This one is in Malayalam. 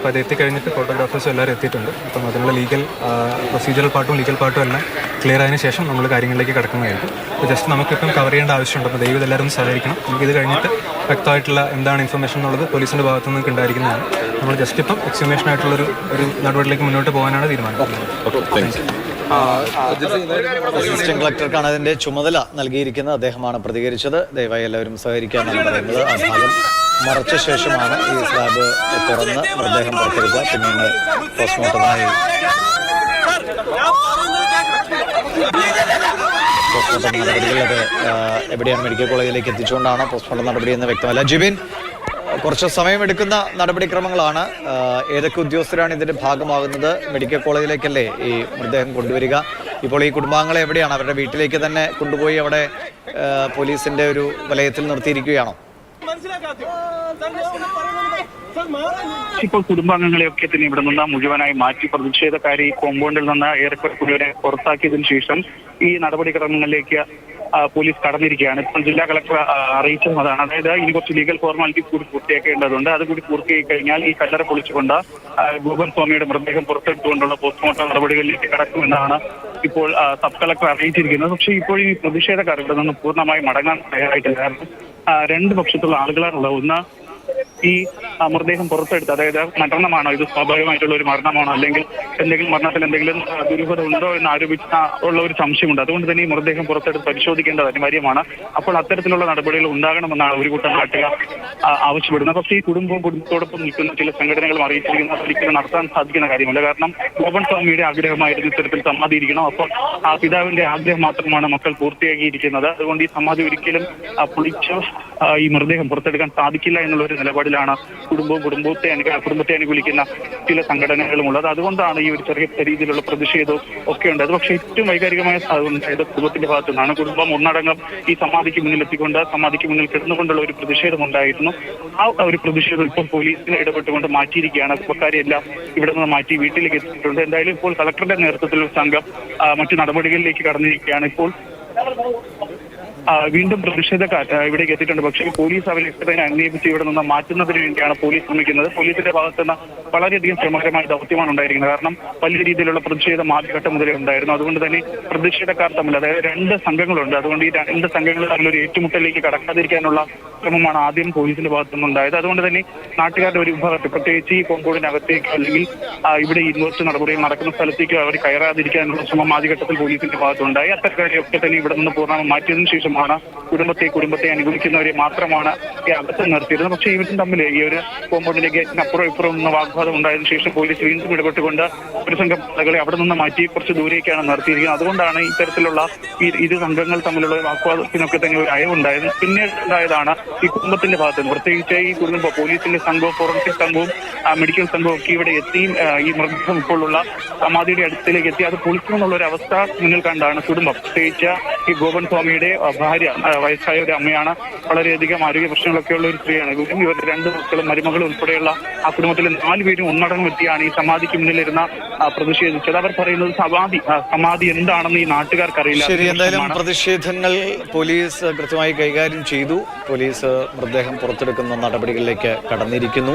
അപ്പോൾ അത് എത്തിക്കഴിഞ്ഞിട്ട് ഫോട്ടോഗ്രാഫേഴ്സ് എല്ലാവരും എത്തിയിട്ടുണ്ട്. അപ്പം അതിനുള്ള ലീഗൽ പ്രൊസീജിയറൽ പാർട്ടും ലീഗൽ പാർട്ടും എല്ലാം ക്ലിയർ ആയതിനു ശേഷം നമ്മൾ കാര്യങ്ങളിലേക്ക് കിടക്കുന്നതായിരിക്കും. അപ്പോൾ ജസ്റ്റ് നമുക്കിപ്പം കവർ ചെയ്യേണ്ട ആവശ്യമുണ്ട്. അപ്പോൾ ദൈവം എല്ലാവരും സഹകരിക്കണം. നമുക്ക് ഇത് കഴിഞ്ഞിട്ട് വ്യക്തമായിട്ടുള്ള എന്താണ് ഇൻഫർമേഷൻ എന്നുള്ളത് പോലീസിന്റെ ഭാഗത്തു നിന്ന് ഉണ്ടായിരിക്കുന്നതാണ്. നമ്മൾ ജസ്റ്റ് ഇപ്പം എക്സിമേഷൻ ആയിട്ടുള്ളൊരു ഒരു നടപടിയിലേക്ക് മുന്നോട്ട് പോകാനാണ് തീരുമാനിക്കുന്നത്. അസിസ്റ്റന്റ് കളക്ടർക്കാണ് അതിന്റെ ചുമതല നൽകിയിരിക്കുന്നത്. അദ്ദേഹമാണ് പ്രതികരിച്ചത്. ദയവായി എല്ലാവരും സഹകരിക്കാനാണ് പറയുന്നത് ആ ഭാഗം മറച്ച ശേഷമാണ് ഈ സ്ലാബ് തുറന്ന് മൃതദേഹം പുറത്തെടുക്കുക. പിന്നീട് പോസ്റ്റ്മോർട്ടമായി പോസ്റ്റ്മോർട്ടം നടപടികൾ അത് എവിടെയാണ് മെഡിക്കൽ കോളേജിലേക്ക് എത്തിച്ചുകൊണ്ടാണ് പോസ്റ്റ്മോർട്ടം നടപടി എന്ന് വ്യക്തമല്ല. ജിബിൻ കുറച്ച് സമയമെടുക്കുന്ന നടപടിക്രമങ്ങളാണ്. ഏതൊക്കെ ഉദ്യോഗസ്ഥരാണ് ഇതിന്റെ ഭാഗമാകുന്നത്? മെഡിക്കൽ കോളേജിലേക്കല്ലേ ഈ മൃതദേഹം കൊണ്ടുവരിക? ഇപ്പോൾ ഈ കുടുംബാംഗങ്ങളെ എവിടെയാണ്? അവരുടെ വീട്ടിലേക്ക് തന്നെ കൊണ്ടുപോയി അവിടെ പോലീസിന്റെ ഒരു വലയത്തിൽ നിർത്തിയിരിക്കുകയാണോ? ഇപ്പോൾ കുടുംബാംഗങ്ങളെയൊക്കെ തന്നെ ഇവിടെ നിന്ന് മുഴുവനായി മാറ്റി പ്രതിഷേധക്കാരെ കോമ്പൗണ്ടിൽ നിന്ന് ഏറെക്കുറെ മുഴുവനെ പുറത്താക്കിയതിനു ശേഷം ഈ നടപടിക്രമങ്ങളിലേക്ക് പോലീസ് കടന്നിരിക്കുകയാണ്. ഇപ്പോൾ ജില്ലാ കളക്ടർ ആ, അറിയിച്ചതും അതാണ്. അതായത് ഇനി കുറച്ച് ലീഗൽ ഫോർമാലിറ്റീസ് കൂടി പൂർത്തിയാക്കേണ്ടതുണ്ട്. അത് കൂടി പൂർത്തിയായി കഴിഞ്ഞാൽ ഈ കല്ലറ പൊളിച്ചുകൊണ്ട് ഗോപൻ സ്വാമിയുടെ മൃതദേഹം പുറത്തെടുത്തുകൊണ്ടുള്ള പോസ്റ്റ്മോർട്ടം നടപടികളിലേക്ക് കടക്കുമെന്നാണ് ഇപ്പോൾ സബ് കളക്ടർ അറിയിച്ചിരിക്കുന്നത്. പക്ഷേ ഇപ്പോൾ ഈ പ്രതിഷേധക്കാർ ഇവിടെ നിന്ന് പൂർണമായി മടങ്ങാൻ തയ്യാറായിട്ടില്ല. കാരണം രണ്ട് പക്ഷത്തുള്ള ആളുകളാണുള്ളത്. ഒന്ന് ഈ മൃതദേഹം പുറത്തെടുത്ത് അതായത് മരണമാണോ ഇത് സ്വാഭാവികമായിട്ടുള്ള ഒരു മരണമാണോ? അല്ലെങ്കിൽ എന്തെങ്കിലും മരണത്തിൽ എന്തെങ്കിലും ദുരൂഹത ഉണ്ടോ എന്ന് ആരോപിച്ച ഉള്ള ഒരു സംശയമുണ്ട്. അതുകൊണ്ട് തന്നെ ഈ മൃതദേഹം പുറത്തെടുത്ത് പരിശോധിക്കേണ്ടത് അനിവാര്യമാണ് അപ്പോൾ അത്തരത്തിലുള്ള നടപടികൾ ഉണ്ടാകണമെന്നാണ് ഒരു കൂട്ടം നാട്ടുകാർ ആവശ്യപ്പെടുന്നത്. പക്ഷേ ഈ കുടുംബവും കുടുംബത്തോടൊപ്പം നിൽക്കുന്ന ചില സംഘടനകളും അറിയിച്ചിരിക്കുന്ന ഒരിക്കലും നടത്താൻ സാധിക്കുന്ന കാര്യമല്ല. കാരണം ഗോപൻ സ്വാമിയുടെ ആഗ്രഹമായിരുന്നു ഇത്തരത്തിൽ സമ്മതിയിരിക്കണം അപ്പോൾ ആ പിതാവിന്റെ ആഗ്രഹം മാത്രമാണ് മക്കൾ പൂർത്തിയാക്കിയിരിക്കുന്നത്. അതുകൊണ്ട് ഈ സമാധി ഒരിക്കലും പൊളിച്ച് ഈ മൃതദേഹം പുറത്തെടുക്കാൻ സാധിക്കില്ല എന്നുള്ള ഒരു നിലപാടിലാണ് കുടുംബവും കുടുംബത്തെ കുടുംബത്തെ അനുകൂലിക്കുന്ന ചില സംഘടനകളും ഉള്ളത്. അതുകൊണ്ടാണ് ഈ ഒരു ചെറിയ രീതിയിലുള്ള പ്രതിഷേധവും ഒക്കെ ഉണ്ട് അത് പക്ഷേ ഏറ്റവും വൈകാരികമായ ഉണ്ടായത് കുടുംബത്തിന്റെ ഭാഗത്തു നിന്നാണ് കുടുംബം ഒന്നടങ്കം ഈ സമാധിക്ക് മുന്നിൽ എത്തിക്കൊണ്ട് സമാധിക്ക് മുന്നിൽ കിടന്നുകൊണ്ടുള്ള ഒരു പ്രതിഷേധം ഉണ്ടായിരുന്നു. ആ ഒരു പ്രതിഷേധം ഇപ്പോൾ പോലീസിന് ഇടപെട്ടുകൊണ്ട് മാറ്റിയിരിക്കുകയാണ്. കുടുംബക്കാരെല്ലാം ഇവിടെ നിന്ന് മാറ്റി വീട്ടിലേക്ക് എത്തിയിട്ടുണ്ട്. എന്തായാലും ഇപ്പോൾ കളക്ടറുടെ നേതൃത്വത്തിലുള്ള സംഘം മറ്റു നടപടികളിലേക്ക് കടന്നിരിക്കുകയാണ്. ഇപ്പോൾ വീണ്ടും പ്രതിഷേധക്കാർ ഇവിടെ ഇവിടേക്ക് എത്തിയിട്ടുണ്ട്. പക്ഷേ പോലീസ് അവരെ അന്വേഷിച്ച് ഇവിടെ നിന്ന് മാറ്റുന്നതിന് വേണ്ടിയാണ് പോലീസ് ശ്രമിക്കുന്നത്. പോലീസിന്റെ ഭാഗത്ത് നിന്ന് വളരെയധികം ശ്രമകരമായ ദൗത്യമാണ് ഉണ്ടായിരിക്കുന്നത്. കാരണം വലിയ രീതിയിലുള്ള പ്രതിഷേധം ആദ്യഘട്ടം മുതലേ ഉണ്ടായിരുന്നു. അതുകൊണ്ട് തന്നെ പ്രതിഷേധക്കാർ തമ്മിൽ അതായത് രണ്ട് സംഘങ്ങളുണ്ട്. അതുകൊണ്ട് ഈ രണ്ട് സംഘങ്ങൾ തമ്മിൽ ഒരു ഏറ്റുമുട്ടലിലേക്ക് കടക്കാതിരിക്കാനുള്ള ശ്രമമാണ് ആദ്യം പോലീസിന്റെ ഭാഗത്തു നിന്നുണ്ടായത് അതുകൊണ്ട് തന്നെ നാട്ടുകാരുടെ ഒരു വിഭാഗത്ത് പ്രത്യേകിച്ച് ഈ കോമ്പൗണ്ടിനകത്തേക്ക് അല്ലെങ്കിൽ ഇവിടെ ഇൻവെസ്റ്റ് നടപടികൾ നടക്കുന്ന സ്ഥലത്തേക്ക് അവർ കയറാതിരിക്കാനുള്ള ശ്രമം ആദ്യഘട്ടത്തിൽ പോലീസിന്റെ ഭാഗത്തുണ്ടായി അത്തരക്കാരെയൊക്കെ തന്നെ ഇവിടെ നിന്ന് പൂർണമായി മാറ്റിയതിനു ശേഷമാണ് കുടുംബത്തെ കുടുംബത്തെ അനുകൂലിക്കുന്നവരെ മാത്രമാണ് ഈ അകത്ത് നിർത്തിയിരുന്നത്. പക്ഷേ ഇവരും തമ്മിൽ ഈ ഒരു കോമ്പൗണ്ടിന്റെ ഗേറ്റിന് അപ്പുറം ഇപ്പുറം നിന്ന് വാഗ്വാദം ഉണ്ടായതിനു ശേഷം പോലീസ് വീണ്ടും ഇടപെട്ടുകൊണ്ട് ഒരു സംഘം ആളുകളെ അവിടെ നിന്ന് മാറ്റി കുറച്ച് ദൂരേക്കാണ് നടത്തിയിരിക്കുന്നത്. അതുകൊണ്ടാണ് ഇത്തരത്തിലുള്ള ഈ ഇരു സംഘങ്ങൾ തമ്മിലുള്ള വാക്വാദത്തിനൊക്കെ തന്നെ ഒരു അയവുണ്ടായത്. പിന്നീട് ഉണ്ടായതാണ് ഈ കുടുംബത്തിന്റെ ഭാഗത്ത് നിന്ന്. പ്രത്യേകിച്ച് ഈ കുടുംബ പോലീസിന്റെ സംഘവും ഫോറൻസിക് സംഘവും മെഡിക്കൽ സംഘവും ഒക്കെ ഇവിടെ എത്തിയും ഈ മൃതദേഹം ഇപ്പോഴുള്ള സമാധിയുടെ അടുത്തേക്ക് എത്തി. അത് പൊളിക്കുമെന്നുള്ള ഒരു അവസ്ഥ മുന്നിൽ കണ്ടാണ് കുടുംബം. പ്രത്യേകിച്ച് ഈ ഗോപൻ സ്വാമിയുടെ ഭാര്യ വയസ്സായ ഒരു അമ്മയാണ്. വളരെയധികം ആരോഗ്യ പ്രശ്നങ്ങളൊക്കെ ഉള്ള ഒരു സ്ത്രീയാണ്. ഇവരും ഇവരുടെ രണ്ട് മക്കളും മരുമകളും ഉൾപ്പെടെയുള്ള ആ കുടുംബത്തിലെ നാല് പേരും ഒന്നടങ്കം എത്തിയാണ് ഈ സമാധിക്ക് മുന്നിലിരുന്ന പ്രതിഷേധിച്ചത്. അവർ പറയുന്നത് സമാധി സമാധി എന്താണെന്ന് ഈ നാട്ടുകാർക്ക് അറിയില്ല ശരി എന്തായാലും പ്രതിഷേധങ്ങൾ പോലീസ് കൃത്യമായി കൈകാര്യം ചെയ്തു. പോലീസ് മൃതദേഹം പുറത്തെടുക്കുന്ന നടപടികളിലേക്ക് കടന്നിരിക്കുന്നു.